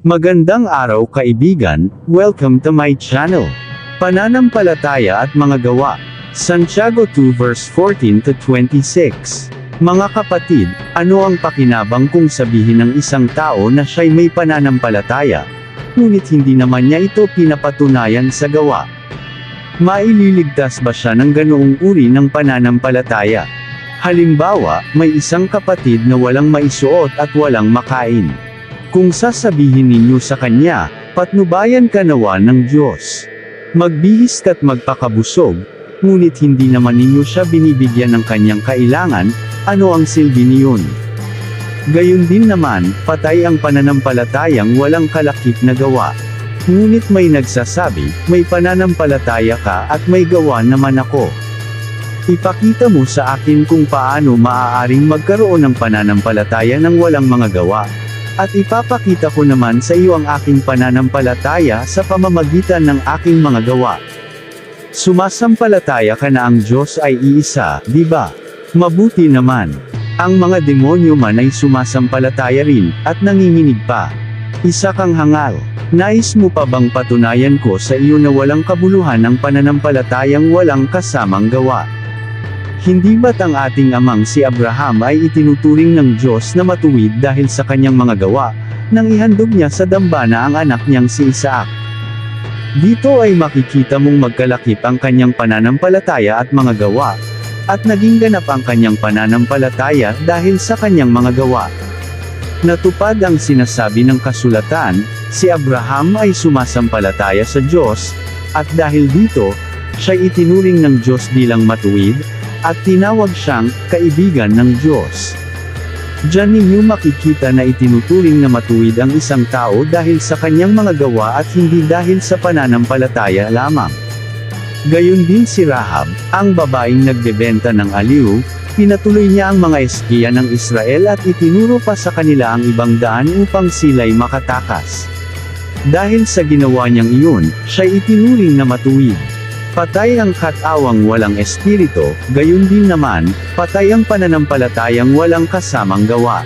Magandang araw kaibigan, welcome to my channel. Pananampalataya at mga gawa. Santiago 2 verse 14 to 26. Mga kapatid, ano ang pakinabang kung sabihin ng isang tao na siya'y may pananampalataya, ngunit hindi naman niya ito pinapatunayan sa gawa? Maililigtas ba siya ng ganoong uri ng pananampalataya? Halimbawa, may isang kapatid na walang maisuot at walang makain. Kung sasabihin ninyo sa kanya, patnubayan ka nawa ng Diyos. Magbihis ka't magpakabusog, ngunit hindi naman ninyo siya binibigyan ng kanyang kailangan, ano ang silbi niyon? Gayun din naman, patay ang pananampalatayang walang kalakip na gawa. Ngunit may nagsasabi, may pananampalataya ka at may gawa naman ako. Ipakita mo sa akin kung paano maaaring magkaroon ng pananampalataya ng walang mga gawa. At ipapakita ko naman sa iyo ang aking pananampalataya sa pamamagitan ng aking mga gawa. Sumasampalataya ka na ang Diyos ay iisa, di ba? Mabuti naman. Ang mga demonyo man ay sumasampalataya rin, at nanginginig pa. Isa kang hangal. Nais mo pa bang patunayan ko sa iyo na walang kabuluhan ang pananampalatayang walang kasamang gawa? Hindi ba't ang ating amang si Abraham ay itinuturing ng Diyos na matuwid dahil sa kanyang mga gawa, nang ihandog niya sa dambana ang anak niyang si Isaac? Dito ay makikita mong magkalakip ang kanyang pananampalataya at mga gawa, at naging ganap ang kanyang pananampalataya dahil sa kanyang mga gawa. Natupad ang sinasabi ng kasulatan, si Abraham ay sumasampalataya sa Diyos, at dahil dito, siya'y itinuring ng Diyos bilang matuwid, at tinawag siyang kaibigan ng Diyos. Diyan ninyo makikita na itinuturing na matuwid ang isang tao dahil sa kanyang mga gawa at hindi dahil sa pananampalataya lamang. Gayon din si Rahab, ang babaeng nagbebenta ng aliw, pinatuloy niya ang mga espiya ng Israel at itinuro pa sa kanila ang ibang daan upang sila'y makatakas. Dahil sa ginawa niyang iyon, siya'y itinuring na matuwid. Patay ang katawang walang espiritu, gayon din naman, patay ang pananampalatayang walang kasamang gawa.